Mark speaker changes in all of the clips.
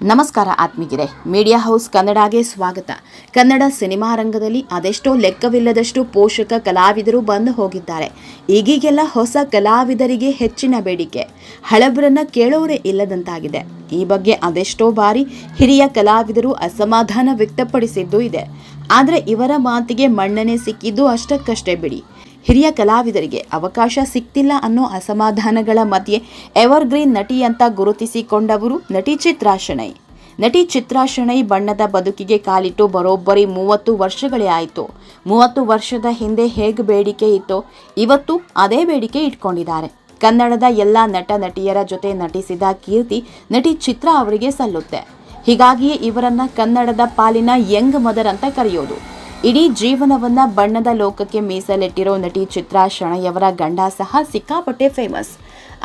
Speaker 1: ನಮಸ್ಕಾರ ಆತ್ಮೀಗಿರೆ media house ಕನ್ನಡಗೆ ಸ್ವಾಗತ. Kannada cinema ರಂಗದಲ್ಲಿ ಅದೆಷ್ಟೋ ಲೆಕ್ಕವಿಲ್ಲದಷ್ಟು ಪೋಷಕ ಕಲಾವಿದರು ಬಂದು ಹೋಗಿದ್ದಾರೆ. ಈಗೀಗೆಲ್ಲ ಹೊಸ ಕಲಾವಿದರಿಗೆ ಹೆಚ್ಚಿನ ಬೇಡಿಕೆ. ಹಳಬರನ್ನ ಕೇಳೋರೇ ಇಲ್ಲದಂತಾಗಿದೆ. ಈ ಬಗ್ಗೆ ಅದೆಷ್ಟೋ ಬಾರಿ ಹಿರಿಯ ಕಲಾವಿದರು ಅಸಮಾಧಾನ ವ್ಯಕ್ತಪಡಿಸಿದ್ದು ಇದೆ. ಆದರೆ ಇವರ ಮಾತಿಗೆ ಮಣ್ಣನೆ ಸಿಕ್ಕಿದ್ದು ಅಷ್ಟಕ್ಕಷ್ಟೇ ಬಿಡಿ. ಹಿರಿಯ ಕಲಾವಿದರಿಗೆ ಅವಕಾಶ ಸಿಕ್ತಿಲ್ಲ ಅನ್ನೋ ಅಸಮಾಧಾನಗಳ ಮಧ್ಯೆ ಎವರ್ಗ್ರೀನ್ ನಟಿ ಅಂತ ಗುರುತಿಸಿಕೊಂಡವರು ನಟಿ ಚಿತ್ರಾ ಶೆಣೈ. ನಟಿ ಚಿತ್ರಾ ಶೆಣೈ ಬಣ್ಣದ ಬದುಕಿಗೆ ಕಾಲಿಟ್ಟು ಬರೋಬ್ಬರಿ ಮೂವತ್ತು ವರ್ಷಗಳೇ ಆಯಿತು. ಮೂವತ್ತು ವರ್ಷದ ಹಿಂದೆ ಹೇಗೆ ಬೇಡಿಕೆ ಇತ್ತೋ ಇವತ್ತು ಅದೇ ಬೇಡಿಕೆ ಇಟ್ಕೊಂಡಿದ್ದಾರೆ. ಕನ್ನಡದ ಎಲ್ಲ ನಟ ನಟಿಯರ ಜೊತೆ ನಟಿಸಿದ ಕೀರ್ತಿ ನಟಿ ಚಿತ್ರಾ ಅವರಿಗೆ ಸಲ್ಲುತ್ತೆ. ಹೀಗಾಗಿಯೇ ಇವರನ್ನ ಕನ್ನಡದ ಪಾಲಿನ ಯಂಗ್ ಮದರ್ ಅಂತ ಕರೆಯೋದು. ಇಡೀ ಜೀವನವನ್ನ ಬಣ್ಣದ ಲೋಕಕ್ಕೆ ಮೀಸಲಿಟ್ಟಿರೋ ನಟಿ ಚಿತ್ರಾ ಶಣಯ್ಯವರ ಗಂಡ ಸಹ ಸಿಕ್ಕಾಪಟ್ಟೆ ಫೇಮಸ್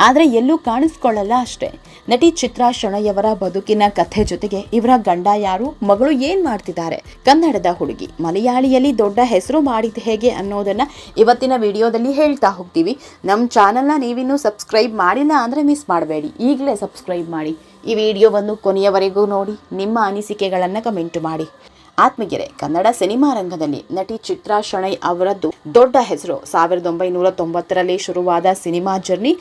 Speaker 1: ಆದರೆ ಎಲ್ಲೂ ಕಾಣಿಸ್ಕೊಳ್ಳಲ್ಲ ಅಷ್ಟೇ. ನಟಿ ಚಿತ್ರಾ ಶಣಯ್ಯವರ ಬದುಕಿನ ಕಥೆ ಜೊತೆಗೆ ಇವರ ಗಂಡ ಯಾರು, ಮಗಳು ಏನ್ ಮಾಡ್ತಿದ್ದಾರೆ? ಕನ್ನಡದ ಹುಡುಗಿ. ಮಲಯಾಳಿಯಲ್ಲಿ ದೊಡ್ಡ ಹೆಸರು ಮಾಡಿದ ಹೇಗೆ ಅನ್ನೋದನ್ನ ಇವತ್ತಿನ ವಿಡಿಯೋದಲ್ಲಿ ಹೇಳ್ತಾ ಹೋಗ್ತೀವಿ. ನಮ್ಮ ಚಾನಲ್ನ ನೀವಿನ್ನೂ ಸಬ್ಸ್ಕ್ರೈಬ್ ಮಾಡಿಲ್ಲ ಅಂದರೆ ಮಿಸ್ ಮಾಡಬೇಡಿ. ಈಗಲೇ ಸಬ್ಸ್ಕ್ರೈಬ್ ಮಾಡಿ. ಈ ವಿಡಿಯೋವನ್ನು ಕೊನೆಯವರೆಗೂ ನೋಡಿ. ನಿಮ್ಮ ಅನಿಸಿಕೆಗಳನ್ನು ಕಮೆಂಟ್ ಮಾಡಿ. ಆತ್ಮಗೆರೆ. ಕನ್ನಡ ಸಿನಿಮಾ ರಂಗದಲ್ಲಿ ನಟಿ ಚಿತ್ರಾ ಶಣೈ ಅವರದ್ದು ದೊಡ್ಡ ಹೆಸರು. ಸಾವಿರದ ಒಂಬೈನೂರ ತೊಂಬತ್ತರಲ್ಲಿ ಶುರುವಾದ ಸಿನಿಮಾ ಜರ್ನಿ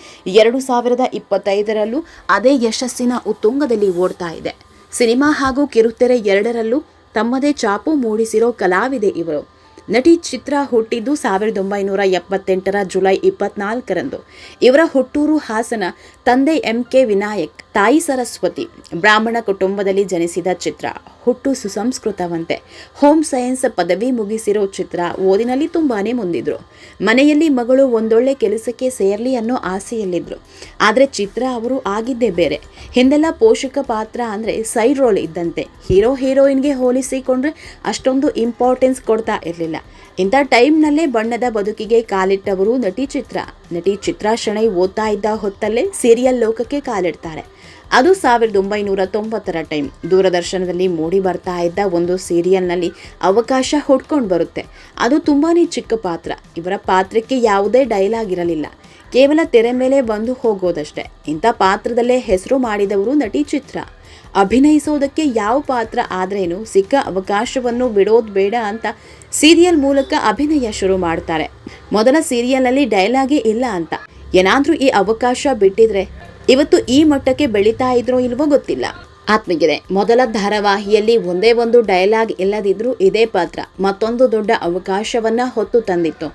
Speaker 1: ಎರಡು ಸಾವಿರದ ಇಪ್ಪತ್ತೈದರಲ್ಲೂ ಅದೇ ಯಶಸ್ಸಿನ ಉತ್ತುಂಗದಲ್ಲಿ ಓಡ್ತಾ ಇದೆ. ಸಿನಿಮಾ ಹಾಗೂ ಕಿರುತೆರೆ ಎರಡರಲ್ಲೂ ತಮ್ಮದೇ ಚಾಪು ಮೂಡಿಸಿರೋ ಕಲಾವಿದೆ ಇವರು. ನಟಿ ಚಿತ್ರ ಹುಟ್ಟಿದ್ದು ಸಾವಿರದ ಒಂಬೈನೂರ ಎಪ್ಪತ್ತೆಂಟರ ಜುಲೈ ಇಪ್ಪತ್ನಾಲ್ಕರಂದು. ಇವರ ಹುಟ್ಟೂರು ಹಾಸನ ತಂದೆ ಎಂ ಕೆ ವಿನಾಯಕ್ ತಾಯಿ ಸರಸ್ವತಿ ಬ್ರಾಹ್ಮಣ ಕುಟುಂಬದಲ್ಲಿ ಜನಿಸಿದ ಚಿತ್ರ ಹುಟ್ಟು ಸುಸಂಸ್ಕೃತವಂತೆ. ಹೋಮ್ ಸೈನ್ಸ್ ಪದವಿ ಮುಗಿಸಿರೋ ಚಿತ್ರ ಓದಿನಲ್ಲಿ ತುಂಬಾನೇ ಮುಂದಿದ್ರು. ಮನೆಯಲ್ಲಿ ಮಗಳು ಒಂದೊಳ್ಳೆ ಕೆಲಸಕ್ಕೆ ಸೇರಲಿ ಅನ್ನೋ ಆಸೆಯಲ್ಲಿದ್ರು. ಆದರೆ ಚಿತ್ರ ಅವರು ಆಗಿದ್ದೇ ಬೇರೆ. ಹಿಂದೆಲ್ಲ ಪೋಷಕ ಪಾತ್ರ ಅಂದರೆ ಸೈಡ್ ರೋಲ್ ಇದ್ದಂತೆ. ಹೀರೋ ಹೀರೋಯಿನ್ಗೆ ಹೋಲಿಸಿಕೊಂಡ್ರೆ ಅಷ್ಟೊಂದು ಇಂಪಾರ್ಟೆನ್ಸ್ ಕೊಡ್ತಾ ಇರಲಿಲ್ಲ. ಇಂಥ ಟೈಮ್ನಲ್ಲೇ ಬಣ್ಣದ ಬದುಕಿಗೆ ಕಾಲಿಟ್ಟವರು ನಟಿ ಚಿತ್ರ. ನಟಿ ಚಿತ್ರಾ ಶೆಣೈ ಓದ್ತಾ ಇದ್ದ ಹೊತ್ತಲ್ಲೇ ಸೀರಿಯಲ್ ಲೋಕಕ್ಕೆ ಕಾಲಿಡ್ತಾರೆ. ಅದು ಸಾವಿರದ ಒಂಬೈನೂರ ತೊಂಬತ್ತರ ಟೈಮ್. ದೂರದರ್ಶನದಲ್ಲಿ ಮೂಡಿ ಬರ್ತಾ ಇದ್ದ ಒಂದು ಸೀರಿಯಲ್ನಲ್ಲಿ ಅವಕಾಶ ಹುಡ್ಕೊಂಡು ಬರುತ್ತೆ. ಅದು ತುಂಬಾ ಚಿಕ್ಕ ಪಾತ್ರ. ಇವರ ಪಾತ್ರಕ್ಕೆ ಯಾವುದೇ ಡೈಲಾಗ್ ಇರಲಿಲ್ಲ. ಕೇವಲ ತೆರೆ ಮೇಲೆ ಬಂದು ಹೋಗೋದಷ್ಟೇ. ಇಂಥ ಪಾತ್ರದಲ್ಲೇ ಹೆಸರು ಮಾಡಿದವರು ನಟಿ ಚಿತ್ರ. ಅಭಿನಯಿಸೋದಕ್ಕೆ ಯಾವ ಪಾತ್ರ ಆದ್ರೇನು ಸಿಕ್ಕ ಅವಕಾಶವನ್ನು ಬಿಡೋದು ಬೇಡ ಅಂತ ಸೀರಿಯಲ್ ಮೂಲಕ ಅಭಿನಯ ಶುರು ಮಾಡ್ತಾರೆ. ಮೊದಲ ಸೀರಿಯಲ್ನಲ್ಲಿ ಡೈಲಾಗೇ ಇಲ್ಲ ಅಂತ. ಏನಾದ್ರೂ ಈ ಅವಕಾಶ ಬಿಟ್ಟಿದ್ರೆ ಇವತ್ತು ಈ ಮಟ್ಟಕ್ಕೆ ಬೆಳೀತಾ ಇದ್ರೋ ಇಲ್ವೋ ಗೊತ್ತಿಲ್ಲ. ಆತ್ಮಗಿದೆ ಮೊದಲ ಧಾರಾವಾಹಿಯಲ್ಲಿ ಒಂದೇ ಒಂದು ಡೈಲಾಗ್ ಇಲ್ಲದಿದ್ದರೂ ಇದೇ ಪಾತ್ರ, ಮತ್ತೊಂದು ದೊಡ್ಡ ಅವಕಾಶವನ್ನ ಹೊತ್ತು ತಂದಿತ್ತು.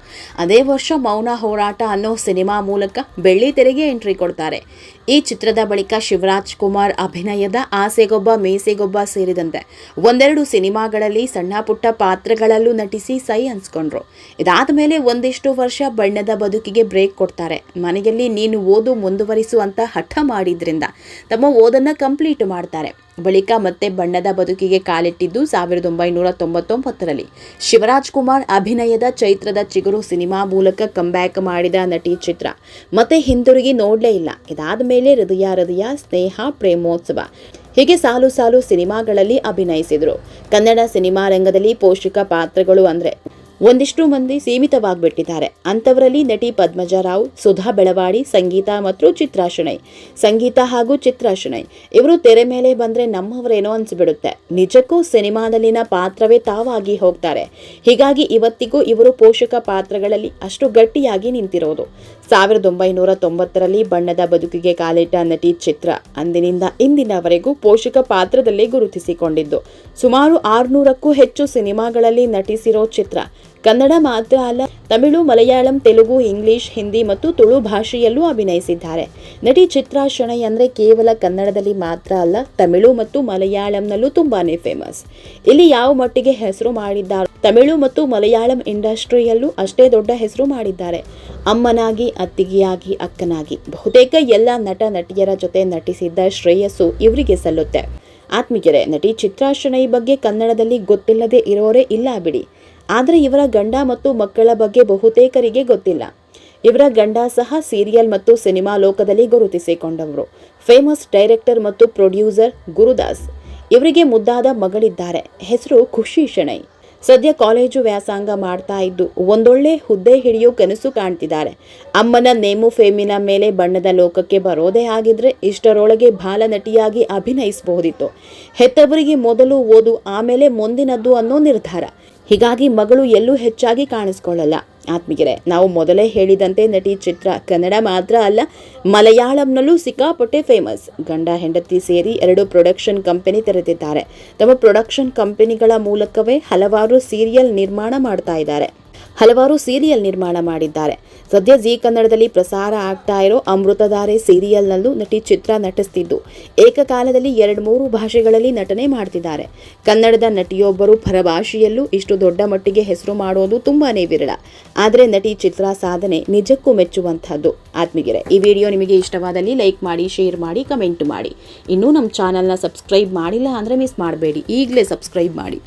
Speaker 1: ಅದೇ ವರ್ಷ ಮೌನ ಹೋರಾಟ ಅನ್ನೋ ಸಿನಿಮಾ ಮೂಲಕ ಬೆಳ್ಳಿ ತೆರೆಗೆ ಎಂಟ್ರಿ ಕೊಡ್ತಾರೆ. ಈ ಚಿತ್ರದ ಬಳಿಕ ಶಿವರಾಜ್ ಕುಮಾರ್ ಅಭಿನಯದ ಆಸೆಗೊಬ್ಬ, ಮೀಸೆಗೊಬ್ಬ ಸೇರಿದಂತೆ ಒಂದೆರಡು ಸಿನಿಮಾಗಳಲ್ಲಿ ಸಣ್ಣ ಪುಟ್ಟ ಪಾತ್ರಗಳಲ್ಲೂ ನಟಿಸಿ ಸೈ ಅನ್ಸ್ಕೊಂಡ್ರು ಇದಾದ ಮೇಲೆ ಒಂದಿಷ್ಟು ವರ್ಷ ಬಣ್ಣದ ಬದುಕಿಗೆ ಬ್ರೇಕ್ ಕೊಡ್ತಾರೆ. ಮನೆಯಲ್ಲಿ ನೀನು ಓದು ಮುಂದುವರಿಸುವಂತ ಹಠ ಮಾಡಿದ್ರಿಂದ ತಮ್ಮ ಓದನ್ನ ಕಂಪ್ಲೀಟ್ ಮಾಡ್ತಾರೆ. ಬಳಿಕ ಮತ್ತೆ ಬಣ್ಣದ ಬದುಕಿಗೆ ಕಾಲಿಟ್ಟಿದ್ದು ಸಾವಿರದ ಒಂಬೈನೂರ ತೊಂಬತ್ತೊಂಬತ್ತರಲ್ಲಿ. ಶಿವರಾಜ್ ಕುಮಾರ್ ಅಭಿನಯದ ಚೈತ್ರದ ಚಿಗುರು ಸಿನಿಮಾ ಮೂಲಕ ಕಂಬ್ಯಾಕ್ ಮಾಡಿದ ನಟಿ ಚಿತ್ರ. ಮತ್ತೆ ಹಿಂದಿರುಗಿ ನೋಡಲೇ ಇಲ್ಲ. ಇದಾದ ಮೇಲೆ ಹೃದಯ ಹೃದಯ, ಸ್ನೇಹ, ಪ್ರೇಮೋತ್ಸವ. ಹೀಗೆ ಸಾಲು ಸಾಲು ಸಿನಿಮಾಗಳಲ್ಲಿ ಅಭಿನಯಿಸಿದರು. ಕನ್ನಡ ಸಿನಿಮಾ ರಂಗದಲ್ಲಿ ಪೋಷಕ ಪಾತ್ರಗಳು ಅಂದರೆ ಒಂದಿಷ್ಟು ಮಂದಿ ಸೀಮಿತವಾಗಿಬಿಟ್ಟಿದ್ದಾರೆ. ಅಂಥವರಲ್ಲಿ ನಟಿ ಪದ್ಮಜ ರಾವ್, ಸುಧಾ ಬೆಳವಾಡಿ, ಸಂಗೀತ ಮತ್ತು ಚಿತ್ರಾ ಶೆಣೈ ಸಂಗೀತ ಹಾಗೂ ಚಿತ್ರಾ ಶೆಣೈ ಇವರು ತೆರೆ ಮೇಲೆ ಬಂದರೆ ನಮ್ಮವರೇನೋ ಅನಿಸ್ಬಿಡುತ್ತೆ. ನಿಜಕ್ಕೂ ಸಿನಿಮಾದಲ್ಲಿನ ಪಾತ್ರವೇ ತಾವಾಗಿ ಹೋಗ್ತಾರೆ. ಹೀಗಾಗಿ ಇವತ್ತಿಗೂ ಇವರು ಪೋಷಕ ಪಾತ್ರಗಳಲ್ಲಿ ಅಷ್ಟು ಗಟ್ಟಿಯಾಗಿ ನಿಂತಿರೋದು. ಸಾವಿರದ ಒಂಬೈನೂರ ತೊಂಬತ್ತರಲ್ಲಿ ಬಣ್ಣದ ಬದುಕಿಗೆ ಕಾಲಿಟ್ಟ ನಟಿ ಚಿತ್ರ ಅಂದಿನಿಂದ ಇಂದಿನವರೆಗೂ ಪೋಷಕ ಪಾತ್ರದಲ್ಲೇ ಗುರುತಿಸಿಕೊಂಡಿದ್ದು. ಸುಮಾರು ಆರುನೂರಕ್ಕೂ ಹೆಚ್ಚು ಸಿನಿಮಾಗಳಲ್ಲಿ ನಟಿಸಿರೋ ಚಿತ್ರ. ಕನ್ನಡ ಮಾತ್ರ ಅಲ್ಲ, ತಮಿಳು, ಮಲಯಾಳಂ, ತೆಲುಗು, ಇಂಗ್ಲಿಷ್, ಹಿಂದಿ ಮತ್ತು ತುಳು ಭಾಷೆಯಲ್ಲೂ ಅಭಿನಯಿಸಿದ್ದಾರೆ. ನಟಿ ಚಿತ್ರಾ ಶೆಣೈ ಅಂದರೆ ಕೇವಲ ಕನ್ನಡದಲ್ಲಿ ಮಾತ್ರ ಅಲ್ಲ, ತಮಿಳು ಮತ್ತು ಮಲಯಾಳಂನಲ್ಲೂ ತುಂಬಾ ಫೇಮಸ್ ಇಲ್ಲಿ ಯಾವ ಮಟ್ಟಿಗೆ ಹೆಸರು ಮಾಡಿದ್ದಾರೆ, ತಮಿಳು ಮತ್ತು ಮಲಯಾಳಂ ಇಂಡಸ್ಟ್ರಿಯಲ್ಲೂ ಅಷ್ಟೇ ದೊಡ್ಡ ಹೆಸರು ಮಾಡಿದ್ದಾರೆ. ಅಮ್ಮನಾಗಿ, ಅತ್ತಿಗೆಯಾಗಿ, ಅಕ್ಕನಾಗಿ, ಬಹುತೇಕ ಎಲ್ಲ ನಟ ನಟಿಯರ ಜೊತೆ ನಟಿಸಿದ್ದ ಶ್ರೇಯಸ್ಸು ಇವರಿಗೆ ಸಲ್ಲುತ್ತೆ. ಆತ್ಮೀಯರೇ, ನಟಿ ಚಿತ್ರಾ ಶೆಣೈ ಬಗ್ಗೆ ಕನ್ನಡದಲ್ಲಿ ಗೊತ್ತಿಲ್ಲದೆ ಇರೋರೇ ಇಲ್ಲ ಬಿಡಿ. ಆದರೆ ಇವರ ಗಂಡ ಮತ್ತು ಮಕ್ಕಳ ಬಗ್ಗೆ ಬಹುತೇಕರಿಗೆ ಗೊತ್ತಿಲ್ಲ. ಇವರ ಗಂಡ ಸಹ ಸೀರಿಯಲ್ ಮತ್ತು ಸಿನಿಮಾ ಲೋಕದಲ್ಲಿ ಗುರುತಿಸಿಕೊಂಡವರು. ಫೇಮಸ್ ಡೈರೆಕ್ಟರ್ ಮತ್ತು ಪ್ರೊಡ್ಯೂಸರ್ ಗುರುದಾಸ್. ಇವರಿಗೆ ಮುದ್ದಾದ ಮಗಳಿದ್ದಾರೆ. ಹೆಸರು ಖುಷಿ ಶೆಣೈ. ಸದ್ಯ ಕಾಲೇಜು ವ್ಯಾಸಂಗ ಮಾಡ್ತಾ ಇದ್ದು, ಒಂದೊಳ್ಳೆ ಹುದ್ದೆ ಹಿಡಿಯೋ ಕನಸು ಕಾಣ್ತಿದ್ದಾರೆ. ಅಮ್ಮನ ನೇಮು ಫೇಮಿನ ಮೇಲೆ ಬಣ್ಣದ ಲೋಕಕ್ಕೆ ಬರೋದೇ ಆಗಿದ್ರೆ ಇಷ್ಟರೊಳಗೆ ಬಾಲನಟಿಯಾಗಿ ಅಭಿನಯಿಸಬಹುದಿತ್ತು ಹೆತ್ತವರಿಗೆ ಮೊದಲು ಓದು, ಆಮೇಲೆ ಮುಂದಿನದ್ದು ಅನ್ನೋ ನಿರ್ಧಾರ. ಹೀಗಾಗಿ ಮಗಳು ಎಲ್ಲೂ ಹೆಚ್ಚಾಗಿ ಕಾಣಿಸ್ಕೊಳ್ಳಲ್ಲ. ಆತ್ಮೀಯರೇ, ನಾವು ಮೊದಲೇ ಹೇಳಿದಂತೆ ನಟಿ ಚಿತ್ರ ಕನ್ನಡ ಮಾತ್ರ ಅಲ್ಲ, ಮಲಯಾಳಂನಲ್ಲೂ ಸಿಕ್ಕಾಪಟ್ಟೆ ಫೇಮಸ್ ಗಂಡ, ಹೆಂಡತಿ ಸೇರಿ ಎರಡು ಪ್ರೊಡಕ್ಷನ್ ಕಂಪನಿ ತೆರೆದಿದ್ದಾರೆ. ತಮ್ಮ ಪ್ರೊಡಕ್ಷನ್ ಕಂಪನಿಗಳ ಮೂಲಕವೇ ಹಲವಾರು ಸೀರಿಯಲ್ ನಿರ್ಮಾಣ ಮಾಡ್ತಾ ಇದ್ದಾರೆ. ಹಲವಾರು ಸೀರಿಯಲ್ ನಿರ್ಮಾಣ ಮಾಡಿದ್ದಾರೆ. ಸದ್ಯ ಜೀ ಕನ್ನಡದಲ್ಲಿ ಪ್ರಸಾರ ಆಗ್ತಾ ಇರೋ ಅಮೃತಧಾರೆ ಸೀರಿಯಲ್ನಲ್ಲೂ ನಟಿ ಚಿತ್ರ ನಟಿಸ್ತಿದ್ದು. ಏಕಕಾಲದಲ್ಲಿ ಎರಡು ಮೂರು ಭಾಷೆಗಳಲ್ಲಿ ನಟನೆ ಮಾಡ್ತಿದ್ದಾರೆ. ಕನ್ನಡದ ನಟಿಯೊಬ್ಬರು ಪರಭಾಷೆಯಲ್ಲೂ ಇಷ್ಟು ದೊಡ್ಡ ಮಟ್ಟಿಗೆ ಹೆಸರು ಮಾಡೋದು ತುಂಬಾನೇ ವಿರಳ. ಆದರೆ ನಟಿ ಚಿತ್ರ ಸಾಧನೆ ನಿಜಕ್ಕೂ ಮೆಚ್ಚುವಂಥದ್ದು. ಆತ್ಮೀಗೆರೆ ಈ ವಿಡಿಯೋ ನಿಮಗೆ ಇಷ್ಟವಾದಲ್ಲಿ ಲೈಕ್ ಮಾಡಿ, ಶೇರ್ ಮಾಡಿ, ಕಮೆಂಟ್ ಮಾಡಿ. ಇನ್ನೂ ನಮ್ಮ ಚಾನಲ್ನ ಸಬ್ಸ್ಕ್ರೈಬ್ ಮಾಡಿಲ್ಲ ಅಂದರೆ ಮಿಸ್ ಮಾಡಬೇಡಿ. ಈಗಲೇ ಸಬ್ಸ್ಕ್ರೈಬ್ ಮಾಡಿ.